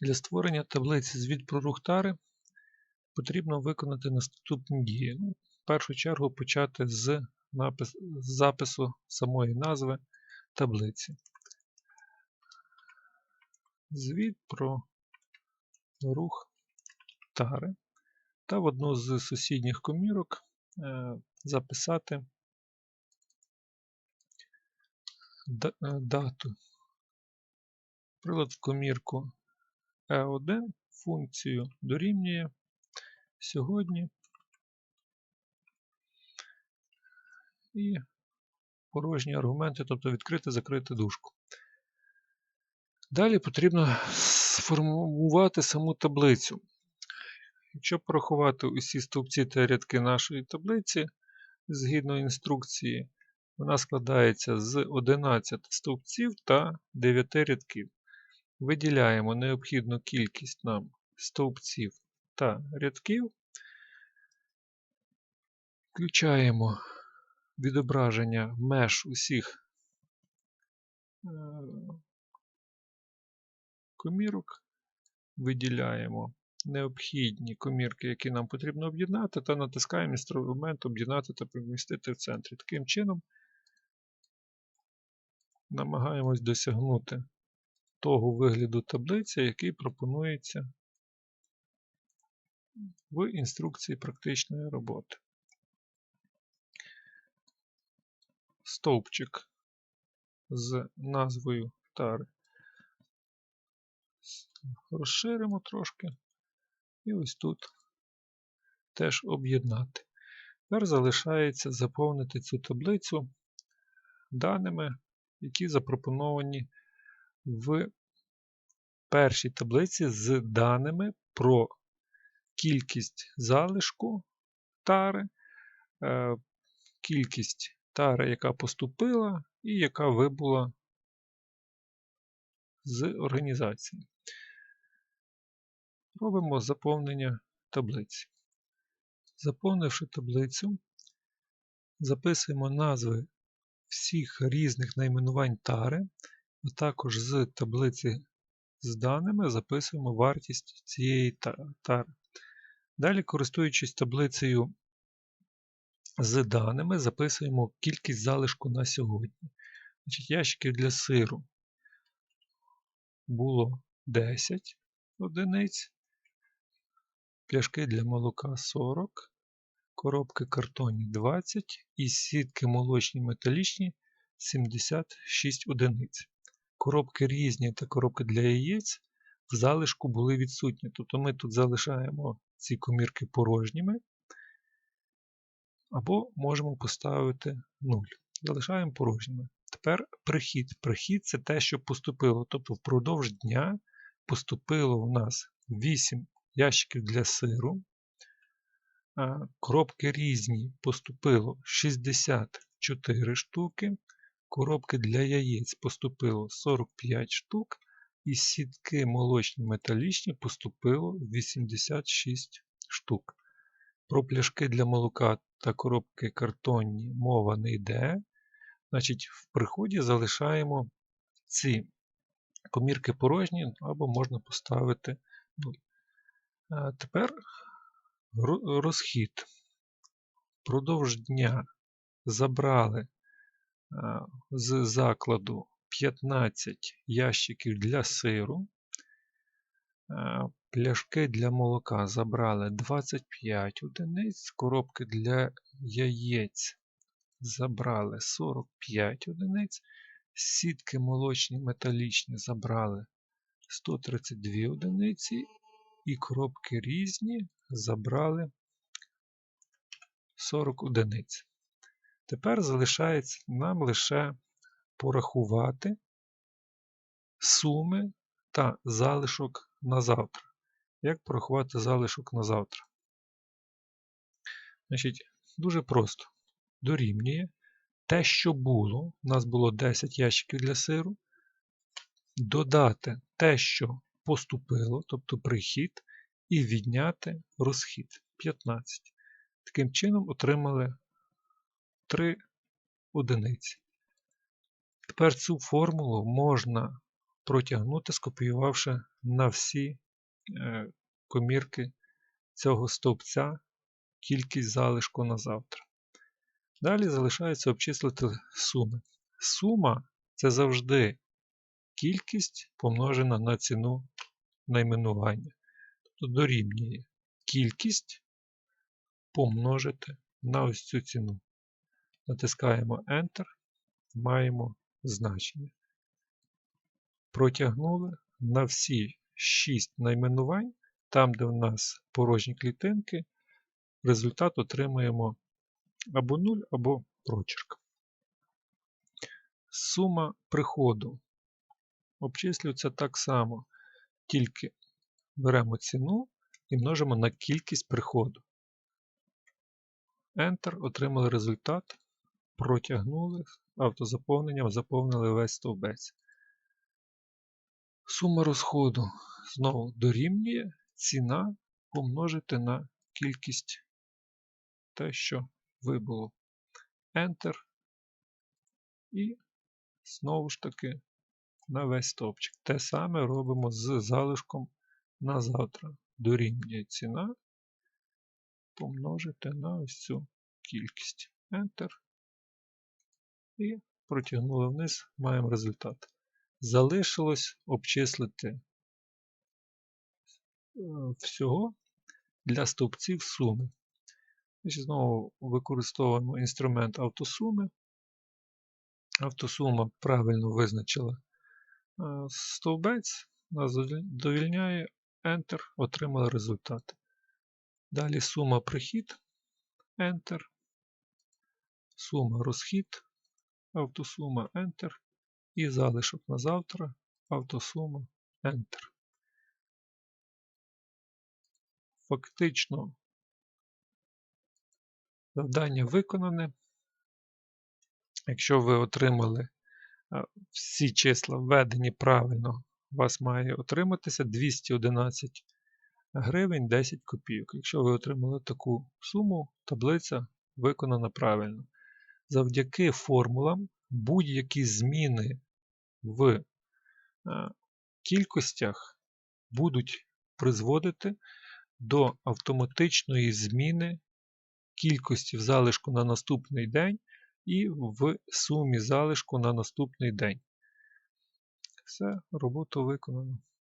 Для створення таблиці звіт про рух тари потрібно виконати наступні дії. Ну, в першу чергу почати з, напис, запису самої назви таблиці. Звіт про рух тари та в одну з сусідніх комірок е, записати е, дату. Прилад в комірку E1 функцію дорівнює сьогодні і порожні аргументи, тобто відкрити, закрити дужку. Далі потрібно сформувати саму таблицю. Якщо порахувати усі стовпці та рядки нашої таблиці, згідно інструкції, вона складається з 11 стовпців та 9 рядків. Виділяємо необхідну кількість нам стовпців та рядків. Включаємо відображення меж усіх е, комірок, виділяємо необхідні комірки, які нам потрібно об'єднати, та натискаємо інструмент об'єднати та помістити в центрі. Таким чином намагаємось досягнути того вигляду таблиці, який пропонується в інструкції практичної роботи. Стовпчик з назвою тари розширимо трошки. І ось тут теж об'єднати. Тепер залишається заповнити цю таблицю даними, які запропоновані в першій таблиці з даними про кількість залишку тари, е, кількість тари, яка поступила, і яка вибула з організації. Робимо заповнення таблиці. Заповнивши таблицю, записуємо назви всіх різних найменувань тари, а також з таблиці з даними записуємо вартість цієї тари. Далі, користуючись таблицею з даними, записуємо кількість залишку на сьогодні. Значить, Ящиків для сиру було 10 одиниць, пляшки для молока 40, коробки картонні 20 і сітки молочні металічні 76 одиниць. Коробки різні та коробки для яєць в залишку були відсутні. Тобто ми тут залишаємо ці комірки порожніми, або можемо поставити 0. Залишаємо порожніми. Тепер прихід. Прихід це те, що поступило. Тобто впродовж дня поступило у нас 8 ящиків для сиру. Коробки різні поступило 64 штуки. Коробки для яєць поступило 45 штук. І сітки молочні металічні поступило 86 штук. Про пляшки для молока та коробки картонні мова не йде. Значить, в приході залишаємо ці комірки порожні або можна поставити 0. А Тепер розхід. Продовж дня забрали з закладу 15 ящиків для сиру. Пляшки для молока забрали 25 одиниць, коробки для яєць забрали 45 одиниць, сітки молочні металічні забрали 132 одиниці, і коробки різні забрали 40 одиниць. Тепер залишається нам лише порахувати суми та залишок на завтра. Як порахувати залишок на завтра? Значить, Дуже просто. Дорівнює те, що було. У нас було 10 ящиків для сиру. Додати те, що поступило, тобто прихід, і відняти розхід 15. Таким чином отримали 3 одиниці. Тепер цю формулу можна протягнути, скопіювавши на всі е, комірки цього стовпця кількість залишку на завтра. Далі залишається обчислити суми. Сума це завжди кількість помножена на ціну найменування. Тобто дорівнює кількість помножити на ось цю ціну. Натискаємо Enter, маємо значення. Протягнули на всі 6 найменувань, там, де в нас порожні клітинки, результат отримуємо або 0, або прочерк. Сума приходу обчислюється так само, тільки беремо ціну і множимо на кількість приходу. Enter, отримали результат, протягнули автозаповненням, заповнили весь стовбець. Сума розходу знову дорівнює ціна помножити на кількість те, що вибуло. Enter. І знову ж таки на весь стовпчик. Те саме робимо з залишком на завтра. Дорівнює ціна помножити на ось цю кількість. Enter. І протягнули вниз, маємо результат. Залишилось обчислити е, всього для стовпців суми. Значить, Знову використовуємо інструмент автосуми. Автосума правильно визначила е, стовбець, нас довільняє Enter, отримали результат. Далі сума прихід, Enter, сума розхід, автосума Enter і залишок на завтра, автосума Enter. Фактично завдання виконане. Якщо ви отримали всі числа введені правильно, у вас має отриматися 211 гривень 10 копійок. Якщо ви отримали таку суму, таблиця виконана правильно. Завдяки формулам будь-які зміни в кількостях будуть призводити до автоматичної зміни кількості в залишку на наступний день і в сумі залишку на наступний день. Все, роботу виконано.